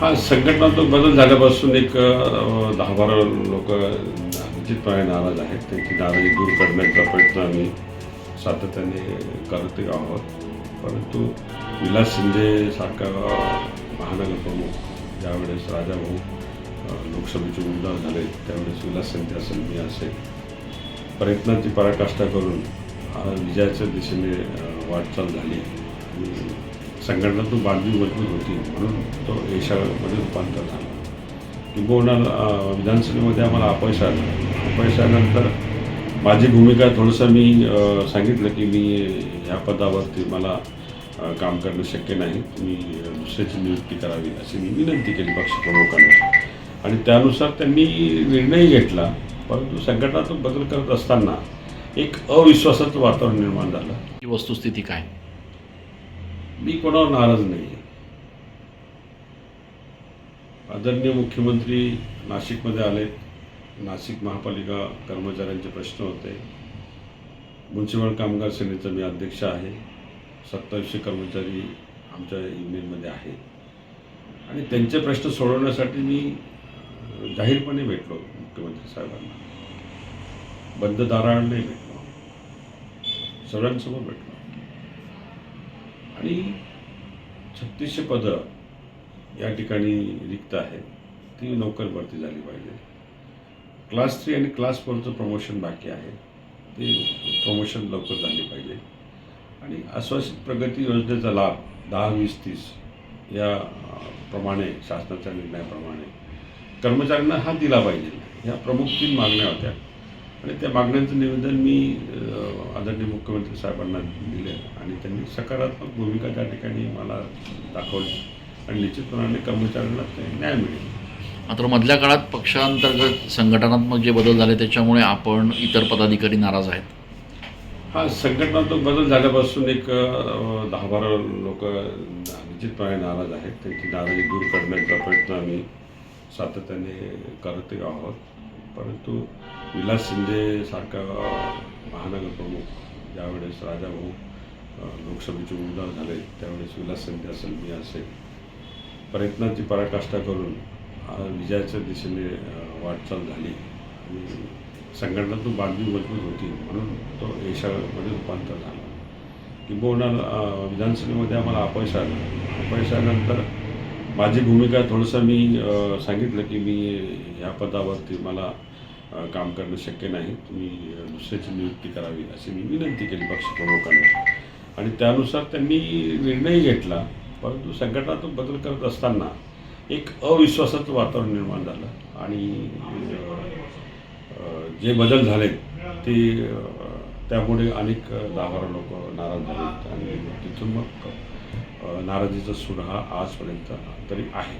हा संघटनात्मक बदल झाल्यापासून एक दहा बारा लोक निश्चितपणे नाराज आहेत त्यांची नाराजी दूर करण्याचा प्रयत्न आम्ही सातत्याने करत आहोत. परंतु विलास शिंदे सारखा महानगर प्रमुख ज्यावेळेस राजाभाऊ लोकसभेचे उमेदवार झाले त्यावेळेस विलास शिंदे असेल मी असेल. प्रयत्नांची पराकाष्ठा करून विजयाच्या दिशेने वाटचाल झाली. आणि संघटनातून बांधणी मजबूत होती. म्हणून तो यशामध्ये रूपांतर झाला. किंबहुना विधानसभेमध्ये आम्हाला अपयश आलं. अपयश आल्यानंतर माझी भूमिका थोडंसं मी सांगितलं की मी ह्या पदावरती मला काम करणं शक्य नाही. तुम्ही दुसऱ्याची नियुक्ती करावी अशी मी विनंती केली पक्षप्रमुखांना आणि त्यानुसार त्यांनी निर्णय घेतला. परंतु संघटनातून बदल करत असताना एक अविश्वासाचं वातावरण निर्माण झालं. ही वस्तुस्थिती काय? मी कोणावर नाराज नाही आहे आदरणीय मुख्यमंत्री नाशिकमध्ये आले नाशिक महापालिका कर्मचाऱ्यांचे प्रश्न होते. म्युन्सिपल कामगार सेनेचा मी अध्यक्ष आहे. सत्तावीसशे कर्मचारी आमच्या युनियनमध्ये आहेत. आणि त्यांचे प्रश्न सोडवण्यासाठी मी जाहीरपणे भेटलो मुख्यमंत्री साहेबांना. बंद दाराने भेटलो. सगळ्यांसमोर भेटलो. आणि छत्तीसशे पदं या ठिकाणी रिक्त आहेत. ती लवकर भरती झाली पाहिजे. क्लास थ्री आणि क्लास फोरचं प्रमोशन बाकी आहे. ते प्रमोशन लवकर झाले पाहिजे. आणि आश्वासित प्रगती योजनेचा लाभ दहा वीस तीस या प्रमाणे शासनाच्या निर्णयाप्रमाणे कर्मचाऱ्यांना हा दिला पाहिजे. ह्या प्रमुख तीन मागण्या होत्या. आणि त्या मागण्यांचं निवेदन मी आदरणीय मुख्यमंत्री साहेबांना दिले आणि त्यांनी सकारात्मक भूमिका त्या ठिकाणी मला दाखवली. आणि निश्चितपणाने कर्मचाऱ्यांना ते न्याय मिळेल. मात्र मधल्या काळात पक्षांतर्गत संघटनात्मक जे बदल झाले त्याच्यामुळे आपण इतर पदाधिकारी नाराज आहेत. हा संघटनात्मक बदल झाल्यापासून एक दहा बारा लोक निश्चितपणे नाराज आहेत. त्यांची नाराजी दूर करण्याचा प्रयत्न आम्ही सातत्याने करत आहोत. परंतु विलास शिंदे महानगरप्रमुख ज्यावेळेस राजाभाऊ लोकसभेचे उमेदवार झाले त्यावेळेस विलास शिंदे असेल मी असेल प्रयत्नांची पराकाष्ठा करून विजयाच्या दिशेने वाटचाल झाली. आणि संघटनातून बांधणी मजबूत होती म्हणून तो यशामध्ये रूपांतर झाला. किंबहुना विधानसभेमध्ये आम्हाला अपयश आलं. अपयश आल्यानंतर माझी भूमिका थोडंसं मी सांगितलं की मी ह्या पदावरती मला काम करणं शक्य नाही. तुम्ही दुसऱ्याची नियुक्ती करावी अशी मी विनंती केली पक्षप्रमुखांना आणि त्यानुसार त्यांनी निर्णय घेतला परंतु संघटनात्मक बदल करत असताना एक अविश्वासाचं वातावरण निर्माण झालं. आणि जे बदल झाले ते त्यामुळे अनेक दहा बारा लोक नाराज झाले. आणि तिथून मग नाराजीचा सूर हा आजपर्यंत तरी आहे.